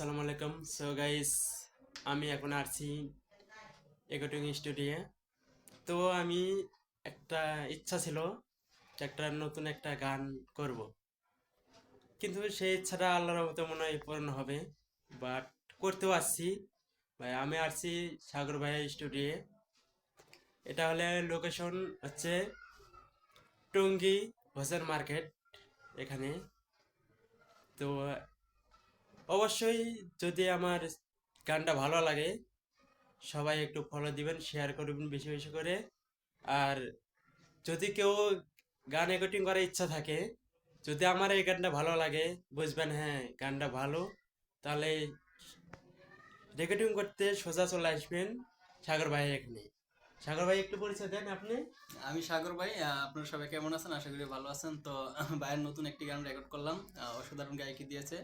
আসসালামু আলাইকুম। So guys আমি এখন আসছি এগোটিং স্টুডিও তো আমি একটা ইচ্ছা ছিল একটা নতুন একটা গান করব। কিন্তু সেই ইচ্ছাটা আল্লাহর মতো মনে হয় পূরণ হবে। বাট করতেও আসছি। ভাই, আমি আসছি সাগর ভাই স্টুডিও এটা হলে লোকেশন হচ্ছে টঙ্গী হোসেন মার্কেট এখানে। তো অবশ্যই যদি আমার গানটা ভালো লাগে, সবাই একটু ফলো দিবেন শেয়ার করবেন বেশি বেশি করে। আর যদি কেউ গান রেকর্ডিং করার ইচ্ছা থাকে, যদি আমার এই গানটা ভালো লাগে, বুঝবেন হ্যাঁ গানটা ভালো, তাহলে রেকর্ডিং করতে সোজা চলে আসবেন সাগর ভাই এখানে। সাগর ভাই একটু পরিচয় দেন আপনি। আমি সাগর ভাই আপনারা সবাই কেমন আছেন? আশা করি ভালো আছেন। তো ভাইয়ের নতুন একটি গান রেকর্ড করলাম। অসাধারণ গায়কি দিয়েছে।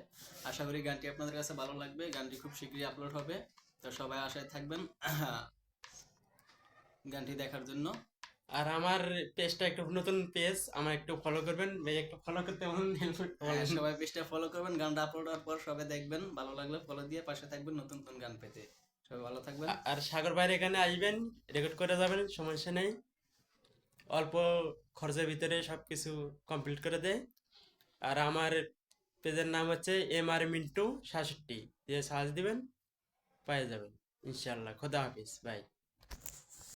আশা করি গানটি আপনাদের কাছে ভালো লাগবে। গানটি খুব শীঘ্রই আপলোড হবে। তো সবাই আশায় থাকবেন গানটি দেখার জন্য। আর আমার পেজটা একটু নতুন পেজ আমার একটু ফলো করবেন। ভাই একটু ফলো করতে হ্যাঁ, সবাই পেজটা ফলো করবেন। গানটা আপলোড হওয়ার পর সবাই দেখবেন। ভালো লাগলে ফলো দিয়ে পাশে থাকবেন নতুন নতুন গান পেতে। সবাই ভালো থাকবেন। আর সাগর ভাইয়ের এখানে আসবেন রেকর্ড করে যাবেন, সমস্যা নেই। অল্প খরচের ভিতরে সব কিছু কমপ্লিট করে দেয়। আর আমার পেজের নাম হচ্ছে এম আর মিন্টু সাতষট্টি। দিয়ে সার্চ দিবেন, পেয়ে যাবেন। ইনশাল্লাহ খোদা হাফিজ বাই